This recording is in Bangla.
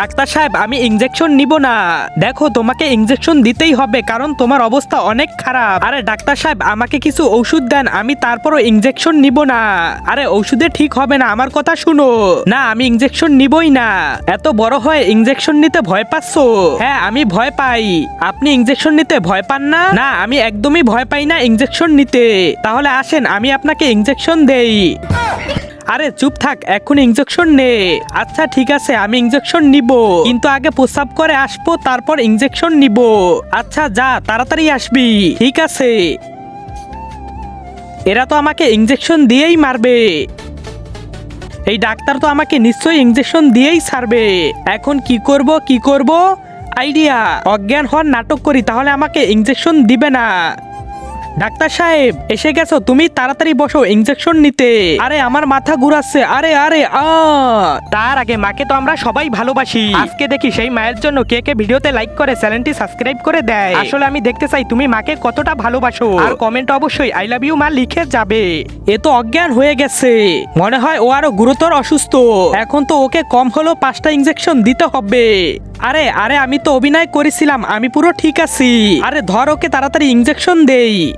ডাক্তার সাহেব, আমি ইঞ্জেকশন নিব না। দেখো, তোমাকে ইঞ্জেকশন দিতেই হবে, কারণ তোমার অবস্থা অনেক খারাপ। আরে ডাক্তার সাহেব, আমাকে কিছু ওষুধ দেন, আমি তারপরও ইঞ্জেকশন নিব না। আরে, ওষুধে ঠিক হবে না, আমার কথা শুনো। না, আমি ইঞ্জেকশন নিবই না। এত বড় হয়ে ইঞ্জেকশন নিতে ভয় পাচ্ছো? হ্যাঁ আমি ভয় পাই। আপনি ইঞ্জেকশন নিতে ভয় পান না? না, আমি একদমই ভয় পাই না ইঞ্জেকশন নিতে। তাহলে আসেন, আমি আপনাকে ইঞ্জেকশন দেই। আরে চুপ থাক এখন ইঞ্জেকশন নে। আচ্ছা ঠিক আছে, আমি ইঞ্জেকশন নিব। কিন্তু আগে প্রস্রাব করে আসব, তারপর ইঞ্জেকশন নিব। আচ্ছা যা, তাড়াতাড়ি আসবি। ঠিক আছে। এরা তো আমাকে ইঞ্জেকশন দিয়েই মারবে। এই ডাক্তার তো আমাকে নিশ্চয়ই ইঞ্জেকশন দিয়েই ছাড়বে। এখন কি করব কি করব? আইডিয়া অজ্ঞান হওয়ার নাটক করি, তাহলে আমাকে ইঞ্জেকশন দিবে না। ডাক্তার সাহেব, এসে গেছো, তুমি তাড়াতাড়ি বসো ইঞ্জেকশন নিতে। আরে, আমার মাথা ঘুরাচ্ছে। আরে আরে, আ। তার আগে মাকে তো আমরা সবাই ভালোবাসি। আজকে দেখি সেই মায়ের জন্য কে কে ভিডিওতে লাইক করে, চ্যানেলটি সাবস্ক্রাইব করে দেয়। আসলে আমি দেখতে চাই তুমি মাকে কতটা ভালোবাসো। আর কমেন্ট অবশ্যই আই লাভ ইউ মা লিখে যাবে। এ তো অজ্ঞান হয়ে গেছে। মনে হয় ও আরও গুরুতর অসুস্থ। এখন তো ওকে কম হলেও পাঁচটা ইঞ্জেকশন দিতে হবে। আরে আরে, আমি তো অভিনয় করেছিলাম, আমি পুরো ঠিক আছি। আরে, ধর ওকে তাড়াতাড়ি ইঞ্জেকশন দেই।